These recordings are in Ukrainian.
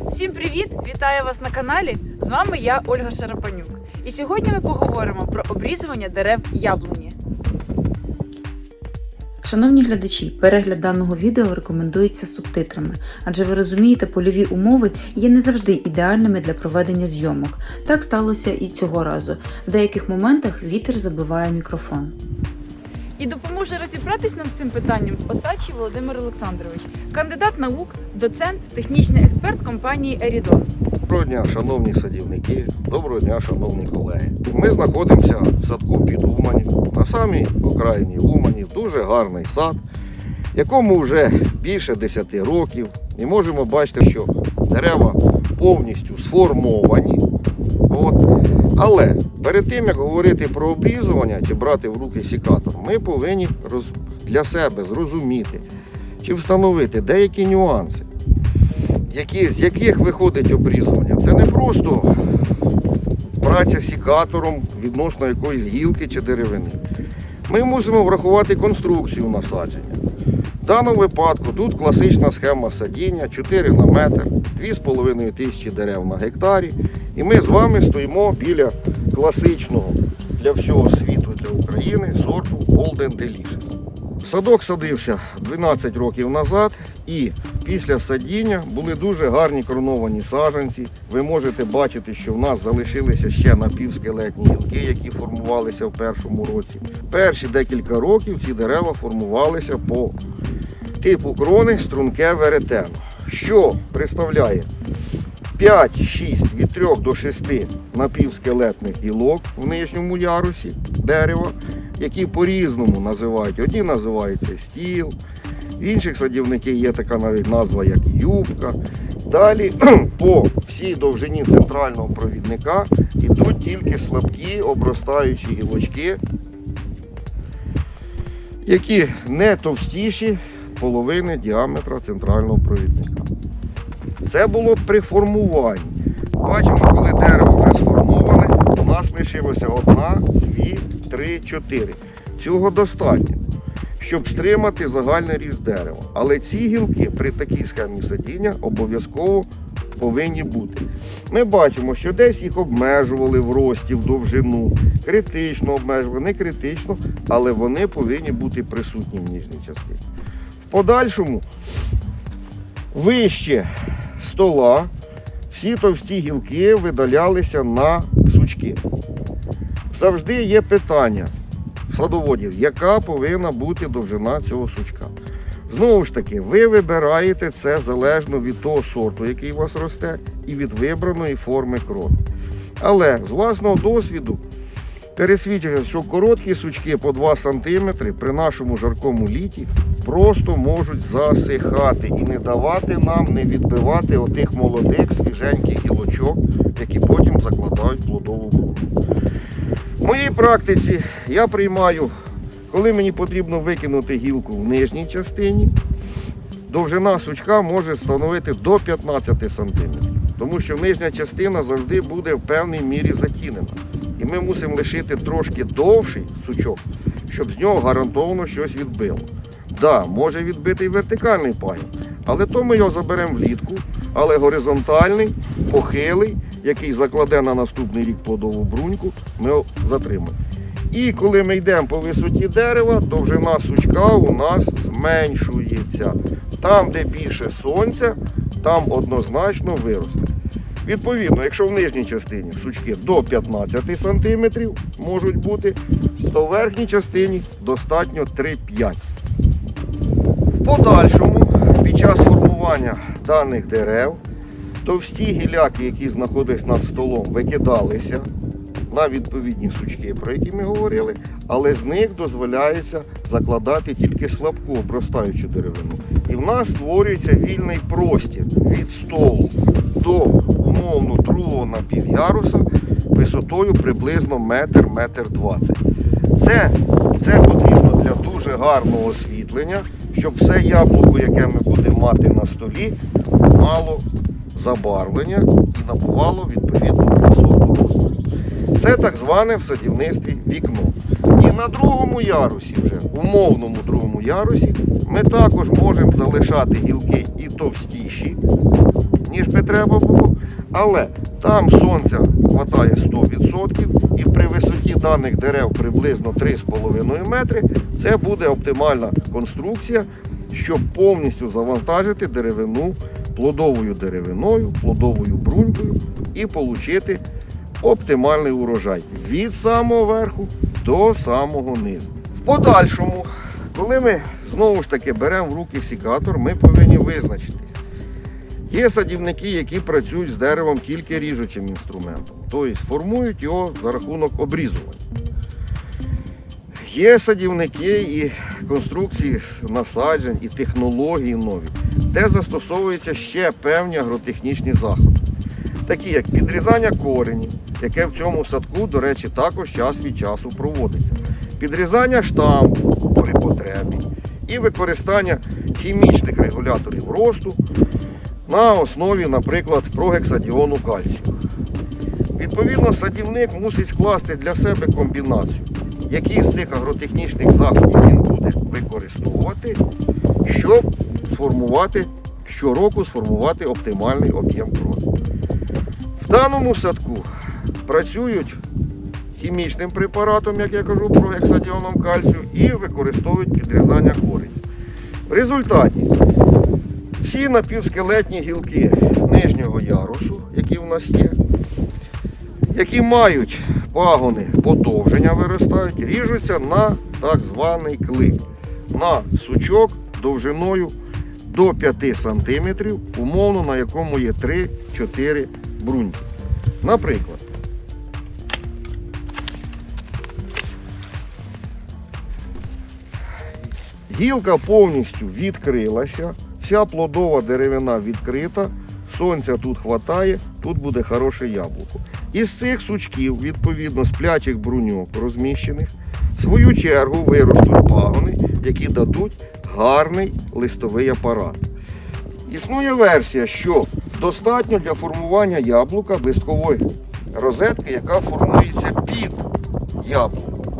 Всім привіт! Вітаю вас на каналі. З вами я, Ольга Шарапанюк. І сьогодні ми поговоримо про обрізування дерев яблуні. Шановні глядачі, перегляд даного відео рекомендується субтитрами, адже ви розумієте, польові умови є не завжди ідеальними для проведення зйомок. Так сталося і цього разу. В деяких моментах вітер забиває мікрофон. І допоможе розібратись нам з цим питанням Осадчий Володимир Олександрович, кандидат наук, доцент, технічний експерт компанії Ерідон. Доброго дня, шановні садівники, доброго дня, шановні колеги. Ми знаходимося в садку під Умані, на самій окраїні Умані, дуже гарний сад, якому вже більше 10 років. І можемо бачити, що дерева повністю сформовані. От. Але перед тим, як говорити про обрізування чи брати в руки сікатор, ми повинні роз... для себе зрозуміти чи встановити деякі нюанси які, з яких виходить обрізування. Це не просто праця сікатором відносно якоїсь гілки чи деревини. Ми мусимо врахувати конструкцію насадження. В даному випадку тут класична схема садіння 4 на метр, 2,5 тисячі дерев на гектарі. І ми з вами стоїмо біля класичного для всього світу, для України сорту Golden Delicious. Садок садився 12 років назад і після садіння були дуже гарні короновані саджанці. Ви можете бачити, що в нас залишилися ще напівскелетні гілки, які формувалися в першому році. Перші декілька років ці дерева формувалися по типу крони струнке веретено, що представляє 5-6 від 3 до 6 напівскелетних гілок в нижньому ярусі дерева, які по-різному називають. Одні називаються стіл, в інших садівників є така навіть назва, як юбка. Далі по всій довжині центрального провідника йдуть тільки слабкі обростаючі гілочки, які не товстіші половини діаметра центрального провідника. Це було при формуванні. Бачимо, коли дерево вже сформоване, у нас лишилося одна, дві, три, чотири. Цього достатньо, щоб стримати загальний ріст дерева. Але ці гілки при такій схемі садіння обов'язково повинні бути. Ми бачимо, що десь їх обмежували в рості, в довжину, критично обмежували, не критично, але вони повинні бути присутні в нижній частині. Подальшому вище стола всі товсті гілки видалялися на сучки. Завжди є питання садоводів, яка повинна бути довжина цього сучка. Знову ж таки, ви вибираєте це залежно від того сорту, який у вас росте, і від вибраної форми крони. Але з власного досвіду пересвідчується, що короткі сучки по 2 см при нашому жаркому літі просто можуть засихати і не давати нам не відбивати отих молодих свіженьких гілочок, які потім закладають плодову бруньку. В моїй практиці я приймаю, коли мені потрібно викинути гілку в нижній частині, довжина сучка може становити до 15 см. Тому що нижня частина завжди буде в певній мірі затінена. І ми мусимо лишити трошки довший сучок, щоб з нього гарантовано щось відбило. Так, да, може відбити і вертикальний пагін, але то ми його заберемо влітку, але горизонтальний, похилий, який закладе на наступний рік плодову бруньку, ми його затримаємо. І коли ми йдемо по висоті дерева, довжина сучка у нас зменшується. Там, де більше сонця, там однозначно виросте. Відповідно, якщо в нижній частині сучки до 15 см можуть бути, то в верхній частині достатньо 3-5. В подальшому, під час формування даних дерев, товсті гіляки, які знаходились над столом, викидалися на відповідні сучки, про які ми говорили, але з них дозволяється закладати тільки слабку обростаючу деревину. І в нас створюється вільний простір від столу до умовно другого напівяруса висотою приблизно метр, метр двадцять. Це, це потрібно для дуже гарного освітлення, щоб все яблуко, яке ми будемо мати на столі, мало забарвлення і набувало відповідну висоту розміру. Це так зване в садівництві вікно. І на другому ярусі, вже умовному другому ярусі, ми також можемо залишати гілки і товстіші ніж би треба було. Але там сонця хватає 100% і при висоті даних дерев приблизно 3,5 метри це буде оптимальна конструкція, щоб повністю завантажити деревину плодовою деревиною, плодовою брунькою і отримати оптимальний урожай від самого верху до самого низу. В подальшому, коли ми знову ж таки беремо в руки сікатор, ми повинні визначитись. Є садівники, які працюють з деревом тільки ріжучим інструментом, тобто формують його за рахунок обрізування. Є садівники і конструкції насаджень, і технології нові, де застосовуються ще певні агротехнічні заходи, такі як підрізання коренів, яке в цьому садку, до речі, також час від часу проводиться, підрізання штампу при потребі і використання хімічних регуляторів росту на основі, наприклад, прогексадіону кальцію. Відповідно, садівник мусить скласти для себе комбінацію, які з цих агротехнічних заходів він буде використовувати, щоб сформувати щороку сформувати оптимальний об'єм крону. В даному садку працюють хімічним препаратом, як я кажу, прогексадіоном кальцію, і використовують підрізання коренів. В результаті всі напівскелетні гілки нижнього ярусу, які в нас є, які мають пагони подовження виростають, ріжуться на так званий клин, на сучок довжиною до 5 см, умовно на якому є 3-4 бруньки. Наприклад, Гілка повністю відкрилася, вся плодова деревина відкрита, сонця тут хватає, тут буде хороше яблуко. Із цих сучків, відповідно, сплячих бруньок розміщених, в свою чергу виростуть пагони, які дадуть гарний листовий апарат. Існує версія, що достатньо для формування яблука листкової розетки, яка формується під яблуком.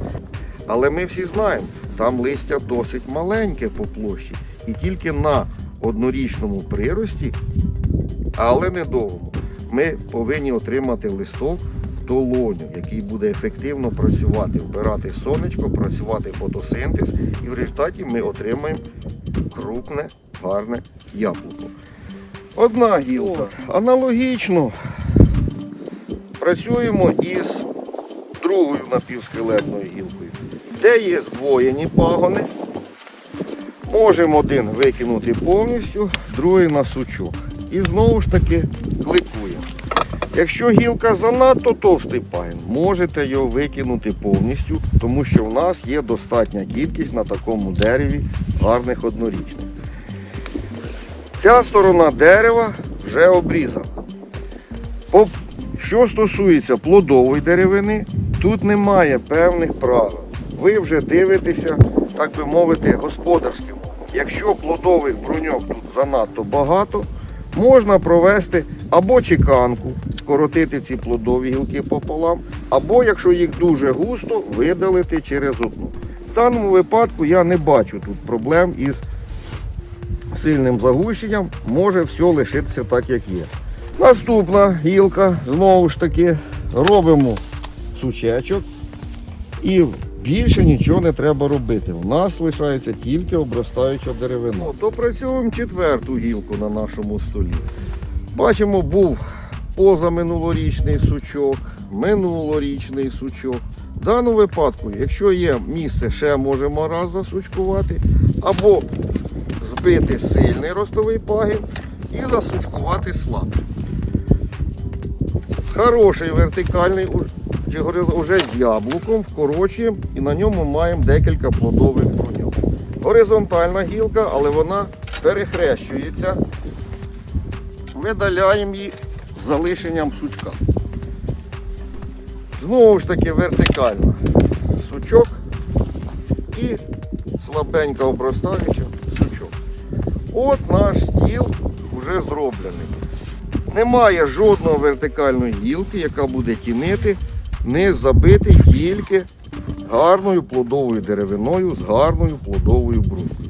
Але ми всі знаємо, там листя досить маленьке по площі і тільки на однорічному прирості, але недовгому, ми повинні отримати листок в долоню, який буде ефективно працювати, вбирати сонечко, працювати фотосинтез, і в результаті ми отримаємо крупне, гарне яблуко. Одна гілка. Аналогічно працюємо із другою напівскелетною гілкою, де є здвоєні пагони. Можемо один викинути повністю, другий на сучок. І знову ж таки кликуємо. Якщо гілка занадто товстий пагін, можете його викинути повністю, тому що в нас є достатня кількість на такому дереві гарних однорічних. Ця сторона дерева вже обрізана. Що стосується плодової деревини, тут немає певних правил. Ви вже дивитеся, так би мовити, господарським. Якщо плодових бруньок тут занадто багато, можна провести або чеканку, скоротити ці плодові гілки пополам, або, якщо їх дуже густо, видалити через одну. В даному випадку я не бачу тут проблем із сильним загущенням, може все лишитися так, як є. Наступна гілка, знову ж таки, робимо сучечок і більше нічого не треба робити. У нас лишається тільки обростаюча деревина. Допрацьовуємо четверту гілку на нашому столі. Бачимо, був позаминулорічний сучок, минулорічний сучок. В даному випадку, якщо є місце, ще можемо раз засучкувати, або збити сильний ростовий пагін і засучкувати слабше. Хороший вертикальний говорили, уже з яблуком вкорочуємо і на ньому маємо декілька плодових бруньок. Горизонтальна гілка, але вона перехрещується. Видаляємо її залишенням сучка. Знову ж таки вертикально сучок і слабенько обростаюча сучок. От наш стіл вже зроблений. Немає жодного вертикальної гілки, яка буде тінити, не забитий тільки гарною плодовою деревиною з гарною плодовою брунькою.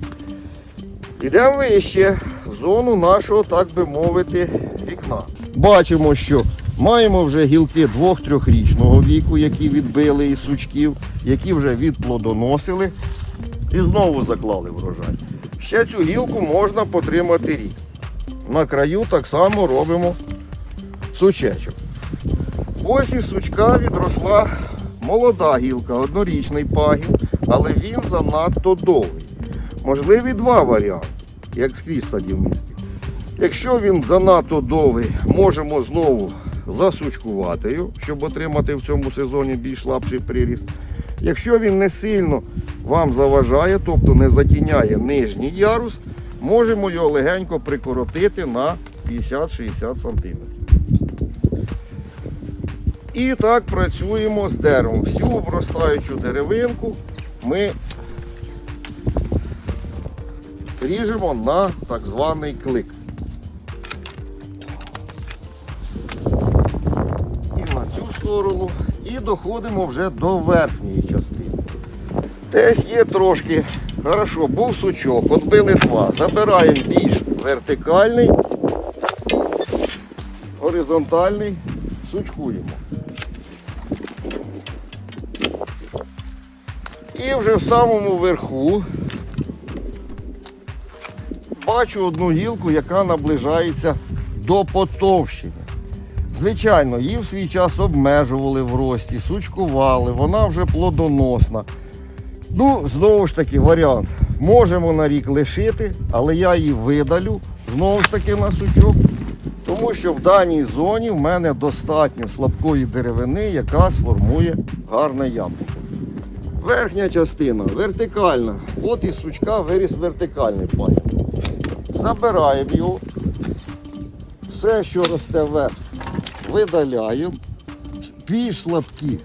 Йдемо вище. в зону нашого, так би мовити, вікна. Бачимо, що маємо вже гілки 2-3-річного віку, які відбили із сучків, які вже відплодоносили і знову заклали врожай. Ще цю гілку можна потримати рік. На краю так само робимо сучечок. Ось із сучка відросла молода гілка, однорічний пагін, але він занадто довгий. Можливі два варіанти, як скрізь в садівництві. Якщо він занадто довгий, можемо знову засучкувати його, щоб отримати в цьому сезоні більш слабший приріст. Якщо він не сильно вам заважає, тобто не затіняє нижній ярус, можемо його легенько прикоротити на 50-60 см. І так працюємо з деревом. Всю обростаючу деревинку ми ріжемо на так званий клик. І на цю сторону, і доходимо вже до верхньої частини. Десь є трошки, хорошо, був сучок, отбили два. Забираємо більш вертикальний, горизонтальний, сучкуємо. І вже в самому верху бачу одну гілку, яка наближається до потовщення. Звичайно, її в свій час обмежували в рості, сучкували, вона вже плодоносна. Ну, знову ж таки, варіант. Можемо на рік лишити, але я її видалю знову ж таки на сучок, тому що в даній зоні в мене достатньо слабкої деревини, яка сформує гарне яблуко. Верхня частина вертикальна. От із сучка виріс вертикальний пагін. Забираємо його. Все, що росте вверх, видаляємо. Більш слабкі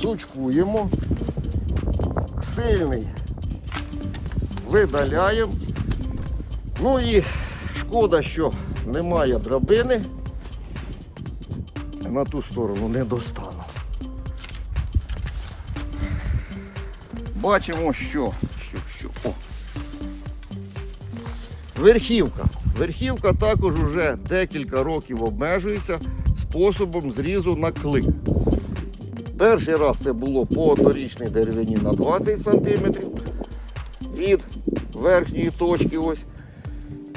сучкуємо. Сильний видаляємо. Ну і шкода, що немає драбини. На ту сторону не достану. Бачимо, що, що, що. О. Верхівка. Верхівка також вже декілька років обмежується способом зрізу на клик. Перший раз це було по однорічній деревині на 20 см від верхньої точки. Ось.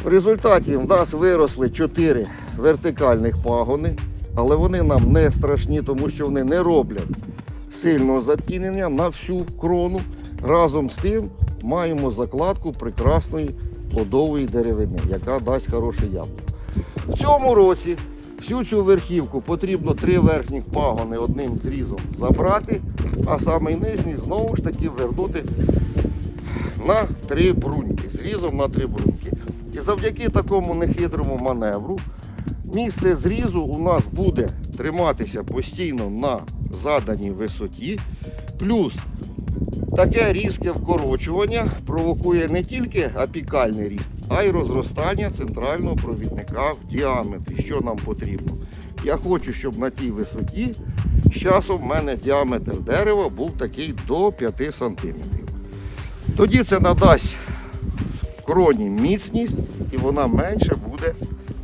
В результаті в нас виросли 4 вертикальних пагони, але вони нам не страшні, тому що вони не роблять сильного затінення на всю крону. Разом з тим маємо закладку прекрасної плодової деревини, яка дасть хороше яблуко. В цьому році всю цю верхівку потрібно три верхніх пагони одним зрізом забрати, а самий нижній знову ж таки вернути на три бруньки, зрізом на три бруньки. І завдяки такому нехитрому маневру місце зрізу у нас буде триматися постійно на заданій висоті. Плюс таке різке вкорочування провокує не тільки апікальний ріст, а й розростання центрального провідника в діаметрі, що нам потрібно. Я хочу, щоб на тій висоті з часом в мене діаметр дерева був такий до 5 см. Тоді це надасть кроні міцність і вона менше буде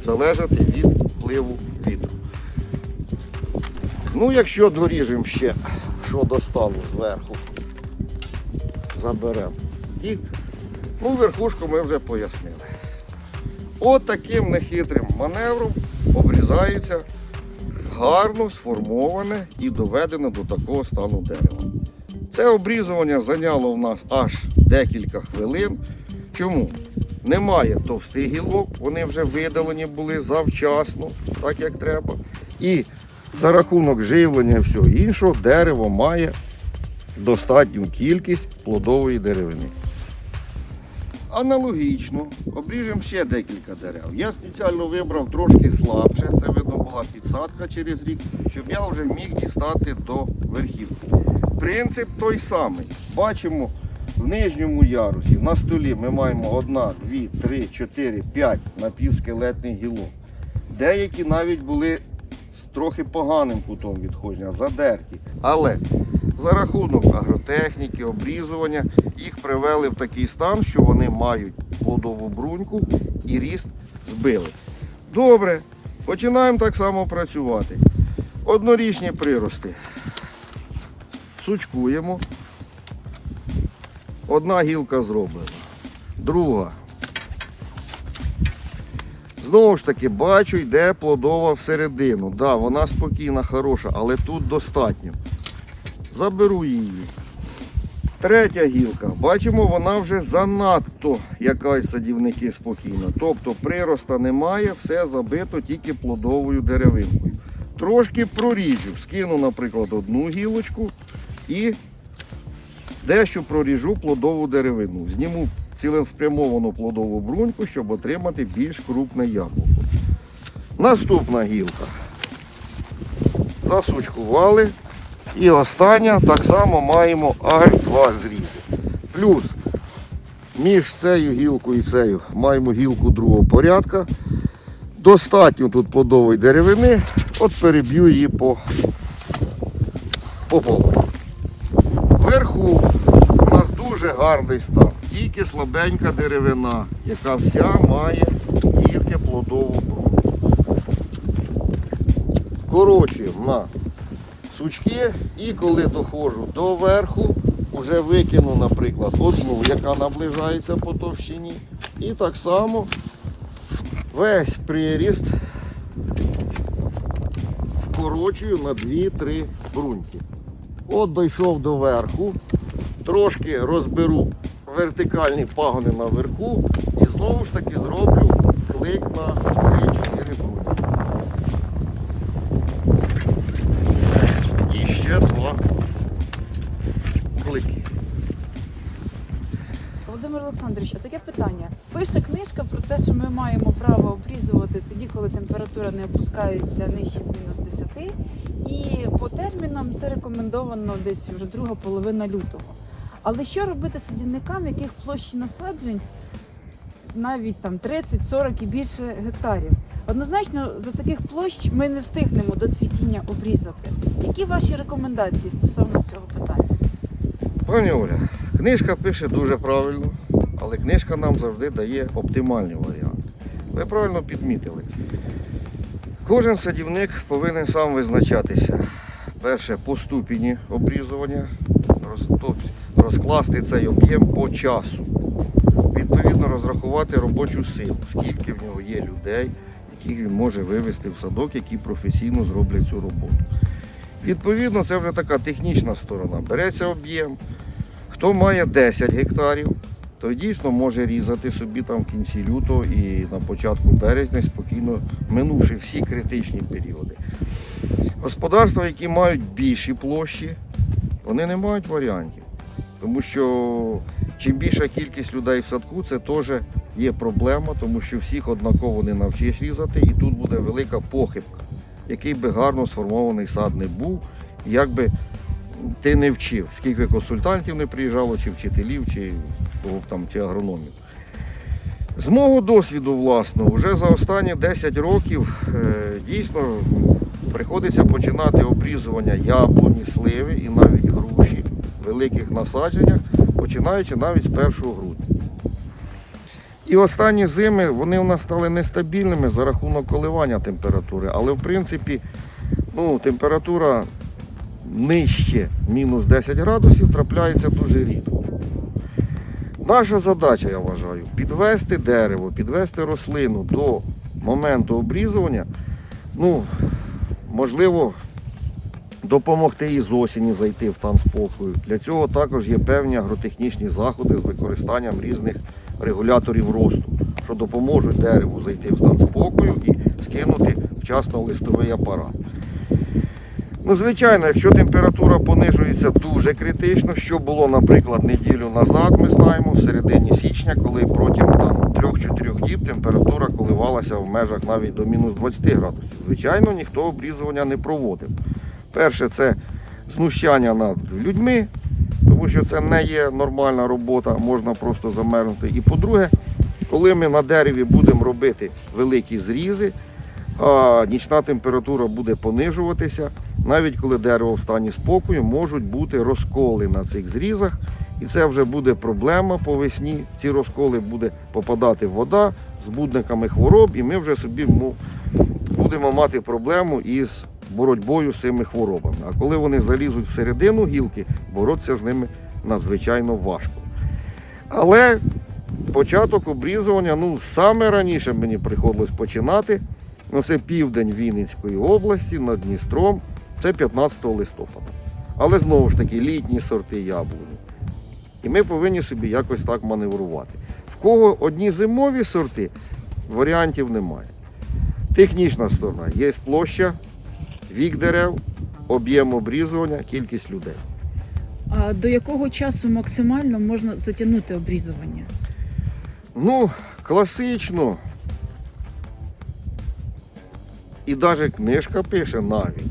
залежати від впливу вітру. Ну, якщо доріжемо ще, що достало зверху, заберемо. І ну, верхушку ми вже пояснили. От таким нехитрим маневром обрізається гарно сформоване і доведене до такого стану дерева. Це обрізування зайняло в нас аж декілька хвилин. Чому? Немає товстих гілок, вони вже видалені були завчасно, так як треба. І за рахунок живлення і всього іншого, дерево має достатню кількість плодової деревини. Аналогічно обріжемо ще декілька дерев. Я спеціально вибрав трошки слабше, це видно була підсадка через рік, щоб я вже міг дістати до верхівки. Принцип той самий. Бачимо в нижньому ярусі на столі ми маємо 1, 2, 3, 4, 5 напівскелетних гілок. Деякі навіть були трохи поганим кутом відходження, задерті. Але за рахунок агротехніки, обрізування їх привели в такий стан, що вони мають плодову бруньку і ріст збили. Добре, починаємо так само працювати. Однорічні прирости. Сучкуємо. Одна гілка зроблена. Друга. Знову ж таки, бачу, йде плодова всередину. Да, вона спокійна, хороша, але тут достатньо. Заберу її. Третя гілка. Бачимо, вона вже занадто якась садівники спокійна. Тобто прироста немає, все забито тільки плодовою деревинкою. Трошки проріжу. Скину, наприклад, одну гілочку і дещо проріжу плодову деревину. Зніму цілеспрямовану плодову бруньку, щоб отримати більш крупне яблуко. Наступна гілка. Засучкували. І остання так само маємо аж два зрізи. Плюс між цією гілкою і цією маємо гілку другого порядка. Достатньо тут плодової деревини. От переб'ю її по, по полу. Вверху у нас дуже гарний стан. Тільки слабенька деревина, яка вся має тільки плодову бруньку. Вкорочуємо на сучки і коли доходжу до верху, вже викину, наприклад, одну, яка наближається по товщині. І так само весь приріст вкорочую на 2-3 бруньки. От дійшов до верху, трошки розберу вертикальні пагони наверху і знову ж таки зроблю клик на 3-4 бруньки. І ще два клики. Володимир Олександрович, а таке питання. Пише книжка про те, що ми маємо право обрізувати тоді, коли температура не опускається нижче мінус 10. І по термінам це рекомендовано десь вже друга половина лютого. Але що робити садівникам, яких площі насаджень навіть там 30, 40 і більше гектарів? Однозначно, за таких площ ми не встигнемо до цвітіння обрізати. Які ваші рекомендації стосовно цього питання? Пані Оля, книжка пише дуже правильно, але книжка нам завжди дає оптимальні варіанти. Ви правильно підмітили. Кожен садівник повинен сам визначатися. Перше, по ступені обрізування, розкласти цей об'єм по часу. Відповідно, розрахувати робочу силу, скільки в нього є людей, яких він може вивезти в садок, які професійно зроблять цю роботу. Відповідно, це вже така технічна сторона. Береться об'єм. Хто має 10 гектарів, той дійсно може різати собі там в кінці лютого і на початку березня, спокійно минувши всі критичні періоди. Господарства, які мають більші площі, вони не мають варіантів. Тому що чим більша кількість людей в садку, це теж є проблема, тому що всіх однаково не навчиш різати, і тут буде велика похибка, який би гарно сформований сад не був, як би ти не вчив, скільки консультантів не приїжджало, чи вчителів, чи там, чи агрономів. З мого досвіду, власного, вже за останні 10 років е, дійсно приходиться починати обрізування яблуні, сливи і навіть груші великих насадженнях, починаючи навіть з 1 грудня. І останні зими вони у нас стали нестабільними за рахунок коливання температури, але в принципі ну, температура нижче мінус 10 градусів трапляється дуже рідко. Наша задача, я вважаю, підвести дерево, підвести рослину до моменту обрізування, ну, можливо, допомогти їй з осені зайти в стан спокою. Для цього також є певні агротехнічні заходи з використанням різних регуляторів росту, що допоможуть дереву зайти в стан спокою і скинути вчасно листовий апарат. Ну, звичайно, якщо температура понижується дуже критично, що було, наприклад, неділю назад, ми знаємо, в середині січня, коли протягом там, 3-4 діб температура коливалася в межах навіть до мінус 20 градусів. Звичайно, ніхто обрізування не проводив. Перше, це знущання над людьми, тому що це не є нормальна робота, можна просто замерзнути. І по-друге, коли ми на дереві будемо робити великі зрізи, а нічна температура буде понижуватися, навіть коли дерево в стані спокою, можуть бути розколи на цих зрізах, І це вже буде проблема по весні. Ці розколи буде попадати вода з будниками хвороб, і ми вже собі будемо мати проблему із боротьбою з цими хворобами. А коли вони залізуть всередину гілки, боротися з ними надзвичайно важко. Але початок обрізування, ну, саме раніше мені приходилось починати. Ну, це південь Вінницької області над Дністром, це 15 листопада. Але знову ж таки літні сорти яблуні. І ми повинні собі якось так маневрувати. В кого одні зимові сорти, варіантів немає. Технічна сторона є площа, вік дерев, об'єм обрізування, кількість людей. А до якого часу максимально можна затягнути обрізування? Ну, класично. І навіть книжка пише навіть.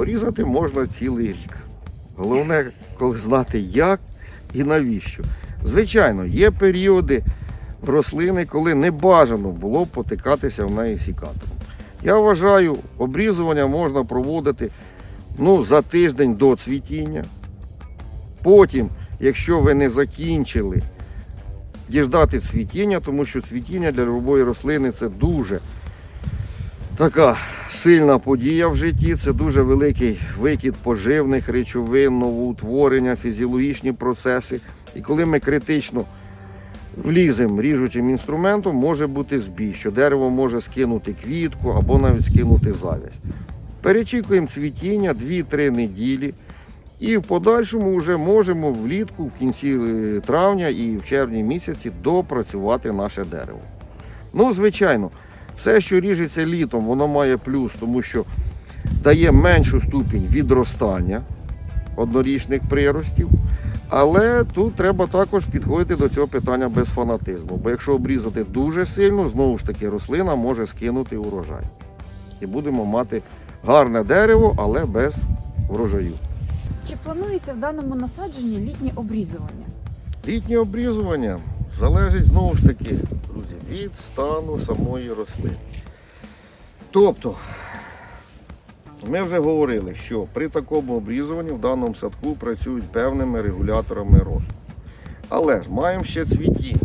Різати можна цілий рік. Головне, коли знати як і навіщо. Звичайно, є періоди в рослини, коли не бажано було потикатися в неї сікатором. Я вважаю, обрізування можна проводити ну, за тиждень до цвітіння. Потім, якщо ви не закінчили діждати цвітіння, тому що цвітіння для любої рослини це дуже така сильна подія в житті, це дуже великий викид поживних речовин, новоутворення, фізіологічні процеси. І коли ми критично вліземо ріжучим інструментом, може бути збій, що дерево може скинути квітку або навіть скинути завязь. Перечікуємо цвітіння 2-3 неділі. І в подальшому вже можемо влітку, в кінці е, травня і в червні місяці допрацювати наше дерево. Ну, звичайно, все, що ріжеться літом, воно має плюс, тому що дає меншу ступінь відростання однорічних приростів. Але тут треба також підходити до цього питання без фанатизму. Бо якщо обрізати дуже сильно, знову ж таки рослина може скинути урожай. І будемо мати гарне дерево, але без врожаю. Чи планується в даному насадженні літнє обрізування? Літнє обрізування залежить знову ж таки, друзі, від стану самої рослини. Тобто, ми вже говорили, що при такому обрізуванні в даному садку працюють певними регуляторами росту. Але ж маємо ще цвітіння.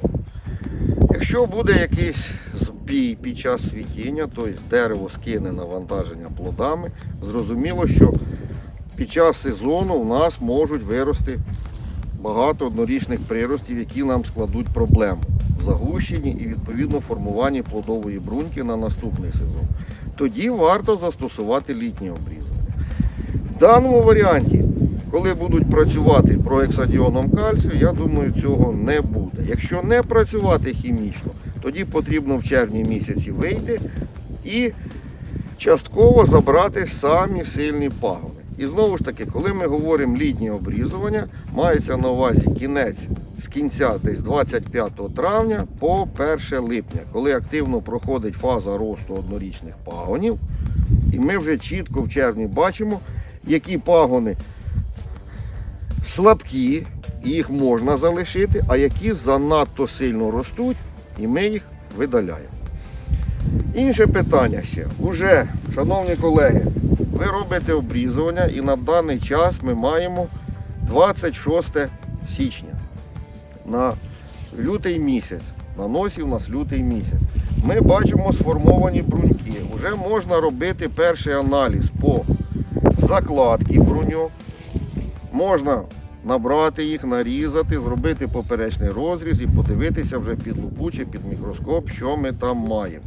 Якщо буде якийсь збій під час цвітіння, тобто дерево скине навантаження плодами, зрозуміло, що під час сезону у нас можуть вирости багато однорічних приростів, які нам складуть проблему в загущенні і відповідно формуванні плодової бруньки на наступний сезон. Тоді варто застосувати літнє обрізування. В даному варіанті, коли будуть працювати проексадіоном кальцію, я думаю, цього не буде. Якщо не працювати хімічно, тоді потрібно в червні місяці вийти і частково забрати самі сильні пагони. І знову ж таки, коли ми говоримо літнє обрізування, мається на увазі кінець з кінця десь 25 травня по 1 липня, коли активно проходить фаза росту однорічних пагонів. І ми вже чітко в червні бачимо, які пагони слабкі, їх можна залишити, а які занадто сильно ростуть, і ми їх видаляємо. Інше питання ще. Уже, шановні колеги, ви робите обрізування і на даний час ми маємо 26 січня на лютий місяць. На носі у нас лютий місяць. Ми бачимо сформовані бруньки. Вже можна робити перший аналіз по закладці бруньок. Можна набрати їх, нарізати, зробити поперечний розріз і подивитися вже під лупу чи під мікроскоп, що ми там маємо.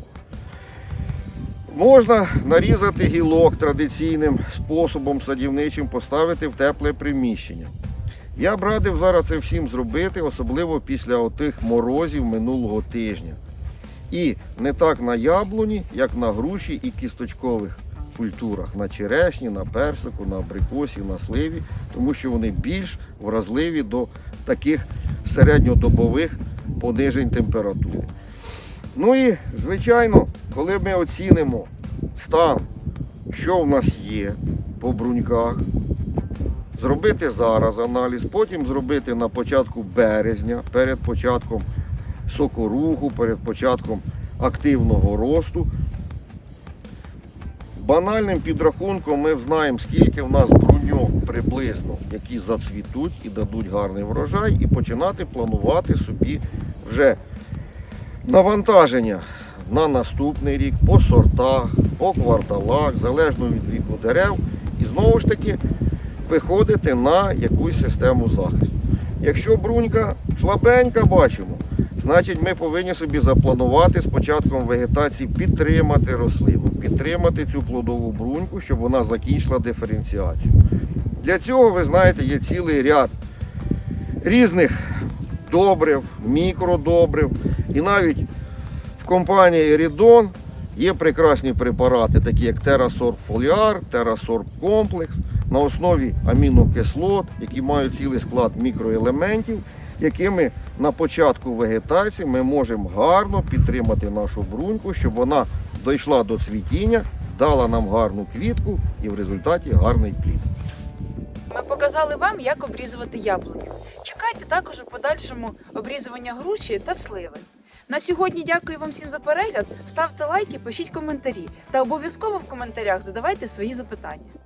Можна нарізати гілок традиційним способом садівничим, поставити в тепле приміщення. Я б радив зараз це всім зробити, особливо після отих морозів минулого тижня. І не так на яблуні, як на груші і кісточкових культурах, на черешні, на персику, на абрикосі, на сливі, тому що вони більш вразливі до таких середньодобових понижень температури. Ну і, звичайно, коли ми оцінимо стан, що в нас є по бруньках, зробити зараз аналіз, потім зробити на початку березня, перед початком сокоруху, перед початком активного росту. Банальним підрахунком ми знаємо, скільки в нас бруньок приблизно, які зацвітуть і дадуть гарний врожай, і починати планувати собі вже навантаження на наступний рік по сортах, по кварталах, залежно від віку дерев. І знову ж таки виходити на якусь систему захисту. Якщо брунька слабенька, бачимо, значить ми повинні собі запланувати з початком вегетації підтримати рослину, підтримати цю плодову бруньку, щоб вона закінчила диференціацію. Для цього, ви знаєте, є цілий ряд різних добрив, мікродобрив. І навіть в компанії Рідон є прекрасні препарати, такі як Терасорб Фоліар, Терасорб Комплекс на основі амінокислот, які мають цілий склад мікроелементів, якими на початку вегетації ми можемо гарно підтримати нашу бруньку, щоб вона дійшла до цвітіння, дала нам гарну квітку і в результаті гарний плід. Ми показали вам, як обрізувати яблуні. Чекайте також у подальшому обрізування груші та сливи. На сьогодні дякую вам всім за перегляд. Ставте лайки, пишіть коментарі та обов'язково в коментарях задавайте свої запитання.